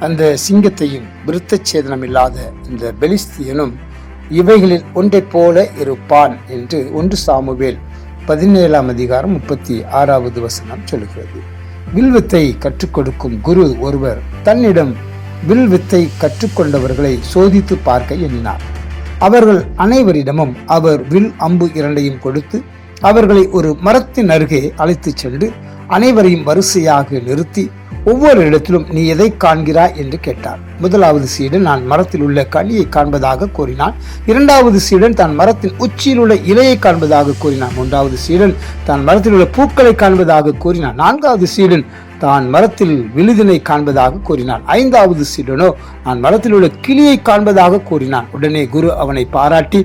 அந்த சிங்கத்தையும் விருத்த சேதனம் இல்லாத இந்த பெலிஸ்தியனும் இவைகளில் ஒன்றைப் போல இருப்பான் என்று ஒன்று சாமுவேல் பதினேழாம் அதிகாரம் முப்பத்தி ஆறாவது வசனம் சொல்கிறது வில்வித்தை கற்றுக் கொடுக்கும் குரு ஒருவர் தன்னிடம் வில்வித்தை கற்றுக்கொண்டவர்களை சோதித்து பார்க்க எண்ணினார். அவர்கள் அனைவரிடமும் அவர் வில் அம்பு இரண்டையும் கொடுத்து அவர்களை ஒரு மரத்தின் அருகே அழைத்துச் சென்று அனைவரையும் வரிசையாக நிறுத்தி ஒவ்வொரு இடத்திலும் நீ எதை காண்கிறாய் என்று கேட்டார். முதலாவது சீடன் நான் மரத்தில் உள்ள கனியை காண்பதாக கூறினான். இரண்டாவது சீடன் தான் மரத்தின் உச்சியில் உள்ள இலையை காண்பதாக கூறினான். மூன்றாவது சீடன் தான் மரத்தில் உள்ள பூக்களை காண்பதாக கூறினான். நான்காவது சீடன் தான் மரத்தில் விழுதினை காண்பதாக கூறினான். ஐந்தாவது சீடனோ நான் மரத்தில் உள்ள கிளியை காண்பதாக கூறினான். உடனே குரு அவனை பாராட்டி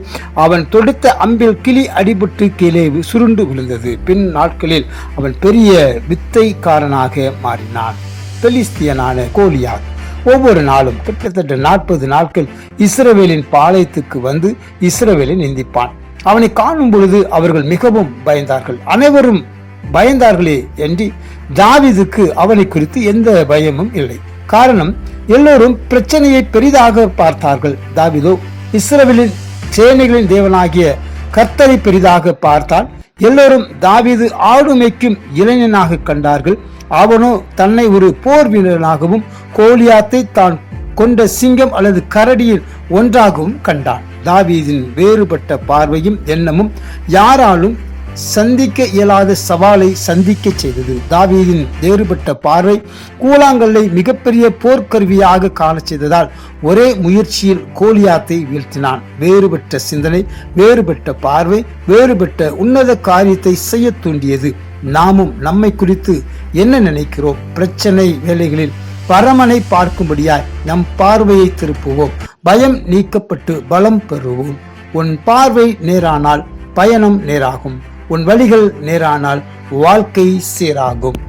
அவன் தொடுத்த அம்பில் கிளி அடிபட்டு கீழே சுருண்டு விழுந்தது. பின் நாட்களில் அவன் பெரிய வித்தைக்காரனாக மாறினான். பெலிஸ்தியனான கோலியாத் ஒவ்வொரு நாளும் கிட்டத்தட்ட நாற்பது நாட்கள் இஸ்ரவேலின் பாளையத்துக்கு வந்து இஸ்ரவேலை நிந்திப்பான். அவனை காணும் பொழுது அவர்கள் மிகவும் பயந்தார்கள். அனைவரும் பயந்தார்களே என்று தாவிதுக்கு அவனை குறித்து எந்த பயமும் இல்லை. காரணம் எல்லோரும் பிரச்சனையை பெரிதாக பார்த்தார்கள். தாவிதோ இஸ்ரவேலின் சேனைகளின் தேவனாகிய கர்த்தரை பெரிதாக பார்த்தால் எல்லோரும் தாவீது ஆடு மேய்க்கும் இளைஞனாக கண்டார்கள். அவனோ தன்னை ஒரு போர் வீரனாகவும் கோலியாத்தை தான் கொண்ட சிங்கம் அல்லது கரடியில் ஒன்றாகவும் கண்டான். தாவீதின் வேறுபட்ட பார்வையும் எண்ணமும் யாராலும் சந்திக்க இயலாத சவாலை சந்திக்க செய்தது. தாவீதின் வேறுபட்ட பார்வை கூழாங்கல்லை மிகப்பெரிய போர்க்கருவியாக காண செய்ததால் ஒரே முயற்சியில் கோலியாத்தை வீழ்த்தினான். வேறுபட்ட சிந்தனை வேறுபட்ட பார்வை வேறுபட்ட உன்னத காரியத்தை செய்ய தூண்டியது. நாமும் நம்மை குறித்து என்ன நினைக்கிறோம்? பிரச்சனை வேலைகளில் பரமனை பார்க்கும்படியாய் நம் பார்வையை திருப்புவோம். பயம் நீக்கப்பட்டு பலம் பெறுவோம். உன் பார்வை நேரானால் பயணம் நேராகும். உன் வழிகள் நேரானால் வாழ்க்கை சீராகும்.